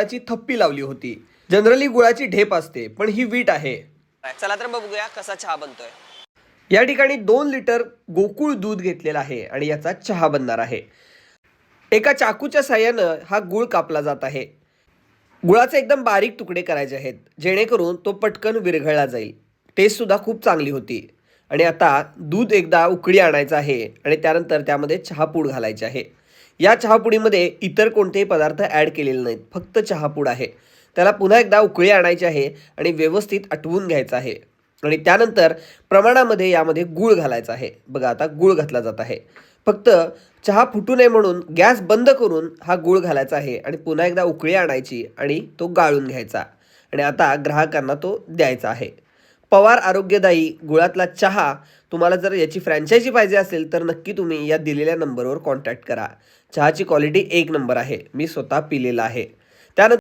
गुळाची थप्पी लावली होती. जनरली गुळाची ढेप असते पण ही वीट आहे. चला तर बघूया कसा चहा बनतोय. या ठिकाणी दोन लिटर गोकुळ दूध घेतलेलं आहे आणि याचा चहा बनणार आहे. एका चाकूच्या साह्यानं हा गुळ कापला जात आहे. गुळाचे एकदम बारीक तुकडे करायचे आहेत जेणेकरून तो पटकन विरघळला जाईल. टेस्टसुद्धा खूप चांगली होती. आणि आता दूध एकदा उकळी आणायचं आहे आणि त्यानंतर त्यामध्ये चहापूड घालायची आहे. या चहापुडीमध्ये इतर कोणतेही पदार्थ ॲड केलेले नाहीत. फक्त चहापूड आहे. त्याला पुन्हा एकदा उकळी आणायची आहे आणि व्यवस्थित आटवून घ्यायचं आहे. आणि त्यानंतर प्रमाणामध्ये यामध्ये गूळ घालायचा आहे. बघा आता गूळ घातला जात आहे. फक्त चहा फुटू नये म्हणून गॅस बंद करून हा गूळ घालायचा आहे आणि पुन्हा एकदा उकळी आणायची आणि तो गाळून घ्यायचा. आणि आता ग्राहकांना तो द्यायचा आहे. पवार आरोग्यदायी गुळातला चहा तुम्हाला जर याची फ्रँचायझी पाहिजे असेल तर नक्की तुम्ही या दिलेल्या नंबरवर कॉन्टॅक्ट करा. चहाची क्वालिटी एक नंबर आहे. मी स्वतः पिलेला आहे.